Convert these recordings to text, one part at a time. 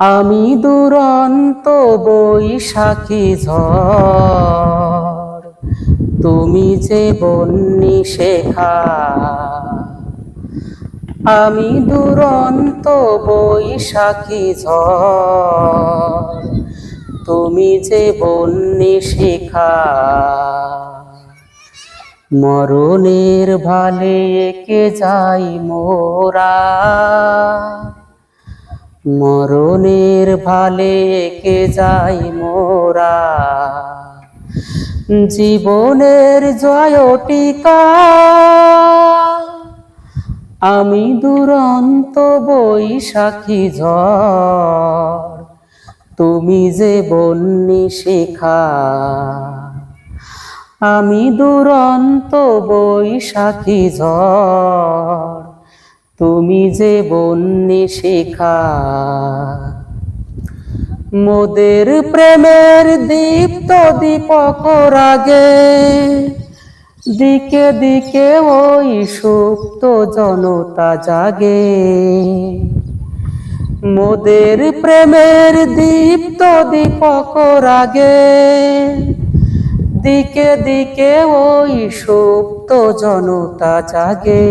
আমি দুরন্ত বৈশাখী ঝড়। তুমি যে বন্যি শেখা। আমি দুরন্ত বৈশাখী ঝড়। তুমি যে বন্যি শেখা। মরণের ভালে একে যাই মোরা। মরণের ভালে একে যাই মোরা? জীবনের জয় টিকা আমি দুরন্ত বৈশাখী ঝড়, তুমি যে বন্যি শেখা। আমি দুরন্ত বৈশাখী ঝড় তুমি যে বন্যি শেখা, মোদের প্রেমের দীপ্ত দীপক রাগে, দিকে দিকে ওই সুপ্ত জনতা জাগে। মোদের প্রেমের দীপ্ত দীপক রাগে, দিকে দিকে ওই সুপ্ত জনতা জাগে।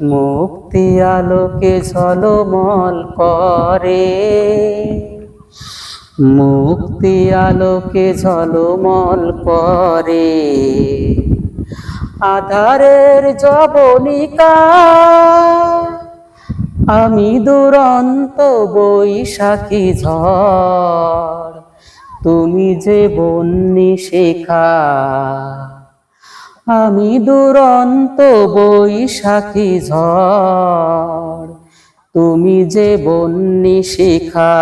মুক্তি আলোকে ঝলমল করে। মুক্তি আলোকে ঝলমল করে। আধারের জবনিকা আমি দুরন্ত বৈশাখী ঝড়। তুমি যে বন্যি শেখা আমি দুরন্ত বৈশাখী ঝড়, তুমি যে বন্যি শিখা,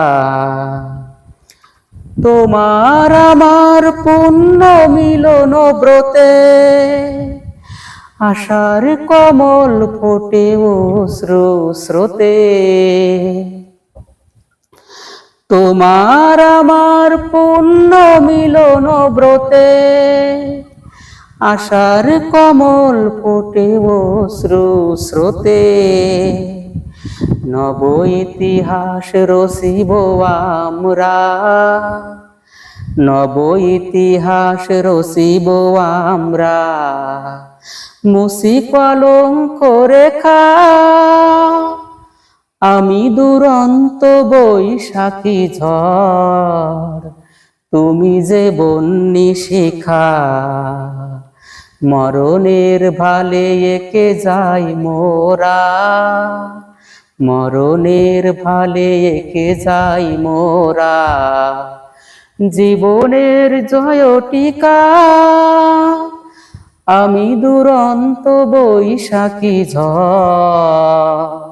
তোমার আমার পুণ্য মিলন ব্রতে, আশার কমল ফোটে অশ্রু স্রোতে। তোমার আমার পুণ্য মিলন ব্রতে আশার কমল ফোটে অশ্রু স্রোতে। নব ইতিহাস রসিব আমরা। নব ইতিহাস রসিব আমরা। মুসি কলঙ্ক রেখা। আমি দুরন্ত বৈশাখী ঝড়। তুমি যে বন্যি শিখা। মরণের ভালে একে যাই মোরা। মরণের ভালে একে যাই মোরা। জীবনের জয় টিকা আমি দুরন্ত বৈশাখী ঝড়।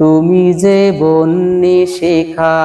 তুমি যে বন্যি শেখা